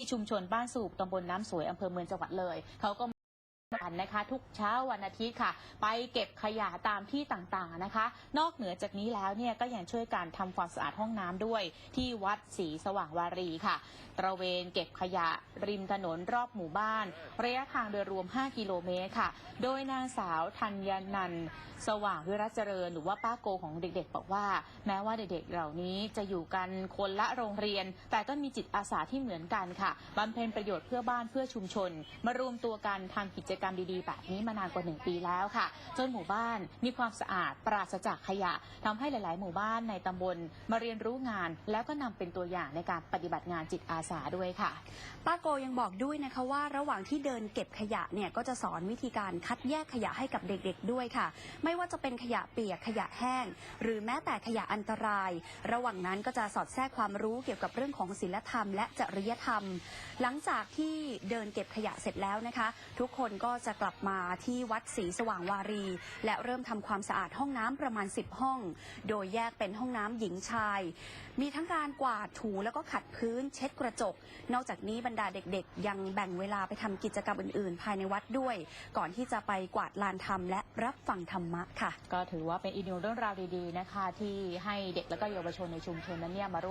ที่ชุมชนบ้านสูบตำบลน้ำสวยอำเภอเมืองจังหวัดเลยเขาก็ กันนะคะทุกเช้าวันอาทิตย์ค่ะ ไปเก็บขยะตามที่ต่างๆนะคะ นอกเหนือจากนี้แล้วเนี่ยก็ยังช่วยการทำความสะอาดห้องน้ำด้วย ที่วัดศรีสว่างวารีค่ะ ตระเวนเก็บขยะริมถนนรอบหมู่บ้าน ระยะทางโดยรวม 5 กิโลเมตรค่ะ โดยนางสาวธัญญนันท์สว่างวิรัเจริญ หรือว่าป้าโกของเด็กๆ บอกว่า แม้ว่าเด็กๆเหล่านี้จะอยู่กันคนละโรงเรียน แต่ก็มีจิตอาสาที่เหมือนกันค่ะบำเพ็ญประโยชน์เพื่อบ้านเพื่อชุมชน มารวมตัวกันทำกิจกรรมดีๆ แบบนี้มานานกว่าหนึ่งปีแล้วค่ะ จนหมู่บ้านมีความสะอาดปราศจากขยะทำให้หลาย ๆ หมู่บ้านในตำบลมาเรียนรู้งาน แล้วก็นำเป็นตัวอย่างในการปฏิบัติงานจิตอาสาด้วยค่ะป้าโกยังบอกด้วยนะคะว่าระหว่างที่เดินเก็บขยะเนี่ยก็จะสอนวิธีการคัดแยกขยะให้กับเด็ก ๆ ด้วยค่ะ ไม่ว่าจะเป็นขยะเปียกขยะแห้ง หรือแม้แต่ขยะอันตราย ระหว่างนั้นก็จะสอดแทรกความรู้เกี่ยวกับเรื่องของศีลธรรม และจริยธรรม หลังจากที่เดินเก็บขยะเสร็จแล้วนะคะ ทุกคนก็ก็จะกลับมาที่วัดศรีสว่างวารี และเริ่มทำความสะอาดห้องน้ำประมาณ 10 ห้อง โดยแยกเป็นห้องน้ำหญิงชาย มีทั้งการกวาดถูแล้วก็ขัดพื้น เช็ดกระจก นอกจากนี้บรรดาเด็กๆ ยังแบ่งเวลาไปทำกิจกรรมอื่นๆ ภายในวัดด้วย ก่อนที่จะไปกวาดลานธรรมและรับฟังธรรมะค่ะ ก็ถือว่าเป็นอีกหนึ่งเรื่องราวดีๆนะคะ ที่ให้เด็กและก็เยาวชนในชุมชนนั้นเนี่ยมาร่วม